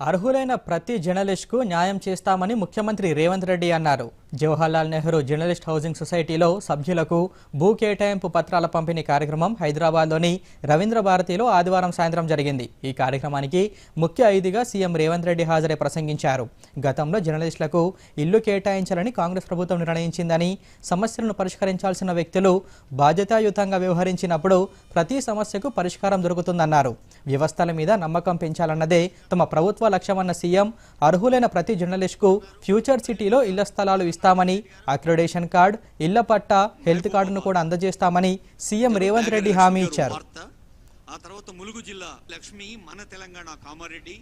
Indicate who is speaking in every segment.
Speaker 1: అర్హులైన ప్రతి జర్నలిస్ట్కు న్యాయం చేస్తామని ముఖ్యమంత్రి రేవంత్ రెడ్డి అన్నారు. జవహర్లాల్ నెహ్రూ జర్నలిస్ట్ హౌసింగ్ సొసైటీలో సభ్యులకు భూ కేటాయింపు పత్రాల పంపిణీ కార్యక్రమం హైదరాబాద్లోని రవీంద్ర భారతిలో ఆదివారం సాయంత్రం జరిగింది. ఈ కార్యక్రమానికి ముఖ్య అతిథిగా సీఎం రేవంత్ రెడ్డి హాజరై ప్రసంగించారు. గతంలో జర్నలిస్టులకు ఇల్లు కేటాయించాలని కాంగ్రెస్ ప్రభుత్వం నిర్ణయించిందని సమస్యలను పరిష్కరించాల్సిన వ్యక్తులు బాధ్యతాయుతంగా వ్యవహరించినప్పుడు ప్రతి సమస్యకు పరిష్కారం దొరుకుతుందన్నారు. వ్యవస్థల మీద నమ్మకం పెంచాలన్నదే తమ ప్రభుత్వ లక్ష్యమన్న సీఎం అర్హులైన ప్రతి జర్నలిస్టుకు ఫ్యూచర్ సిటీలో ఇళ్ళ స్థలాలు ఇస్తామని అక్రిడేషన్ కార్డ్ ఇళ్ళ పట్టా హెల్త్ కార్డును కూడా అందజేస్తామని సీఎం రేవంత్ రెడ్డి హామీ ఇచ్చారు.
Speaker 2: ఆ తర్వాత ములుగు జిల్లా లక్ష్మి మన తెలంగాణ కామారెడ్డి.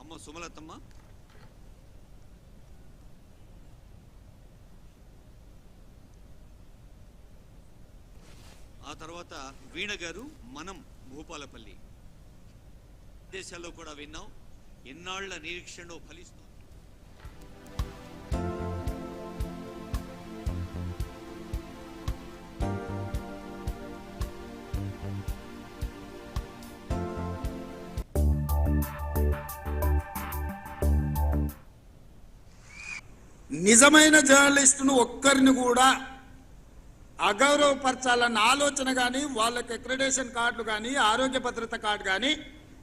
Speaker 2: అమ్మ సుమలతమ్మ. ఆ తర్వాత వీణ గారు మనం భూపాలపల్లి. దేశాల్లో కూడా విన్నాం ఎన్నాళ్ళ నిరీక్షణ ఫలిస్తుంది.
Speaker 3: నిజమైన జర్నలిస్టును ఒక్కరిని కూడా అగౌరవపరచాలన్న ఆలోచన కానీ వాళ్ళకి అక్రెడేషన్ కార్డులు కానీ ఆరోగ్య భద్రత కార్డు కానీ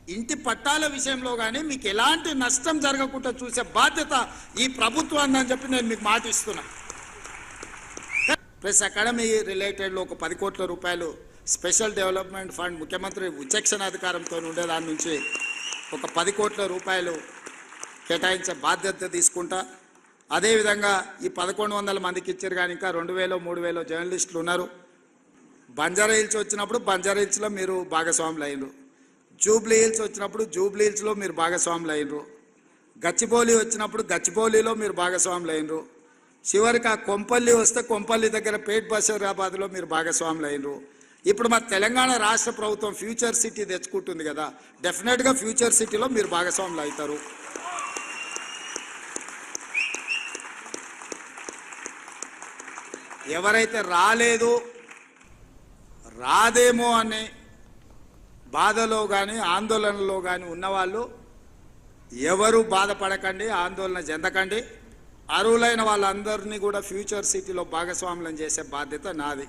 Speaker 3: ఇంటి పట్టాల విషయంలో కానీ మీకు ఎలాంటి నష్టం జరగకుండా చూసే బాధ్యత ఈ ప్రభుత్వాన్ని అని చెప్పి నేను మీకు మాటిస్తున్నా ప్లస్ అకాడమీ రిలేటెడ్లో ఒక పది కోట్ల రూపాయలు స్పెషల్ డెవలప్మెంట్ ఫండ్ ముఖ్యమంత్రి విచక్షణ అధికారంతో ఉండే దాని నుంచి ఒక పది కోట్ల రూపాయలు కేటాయించే బాధ్యత తీసుకుంటా. అదేవిధంగా ఈ పదకొండు వందల మందికి ఇచ్చారు కానీ ఇంకా రెండు వేలో మూడు వేలో జర్నలిస్టులు ఉన్నారు. బంజారా హిల్స్ వచ్చినప్పుడు బంజారా హిల్స్లో మీరు భాగస్వాములు అయినరు. జూబ్లీ హిల్స్ వచ్చినప్పుడు జూబ్లీ హిల్స్లో మీరు భాగస్వాములు అయినరు. గచ్చిబౌలి వచ్చినప్పుడు గచ్చిబౌలిలో మీరు భాగస్వాములు అయినరు. చివరికి ఆ కొంపల్లి వస్తే కొంపల్లి దగ్గర పేట్ బషీరాబాద్లో మీరు భాగస్వాములు అయినరు. ఇప్పుడు మా తెలంగాణ రాష్ట్ర ప్రభుత్వం ఫ్యూచర్ సిటీ తెచ్చుకుంటుంది కదా డెఫినెట్గా ఫ్యూచర్ సిటీలో మీరు భాగస్వాములు అవుతారు. ఎవరైతే రాలేదు రాదేమో అనే బాధలో కానీ ఆందోళనలో కానీ ఉన్నవాళ్ళు ఎవరు బాధపడకండి ఆందోళన చెందకండి. అర్హులైన వాళ్ళందరినీ కూడా ఫ్యూచర్ సిటీలో భాగస్వాములను చేసే బాధ్యత నాది.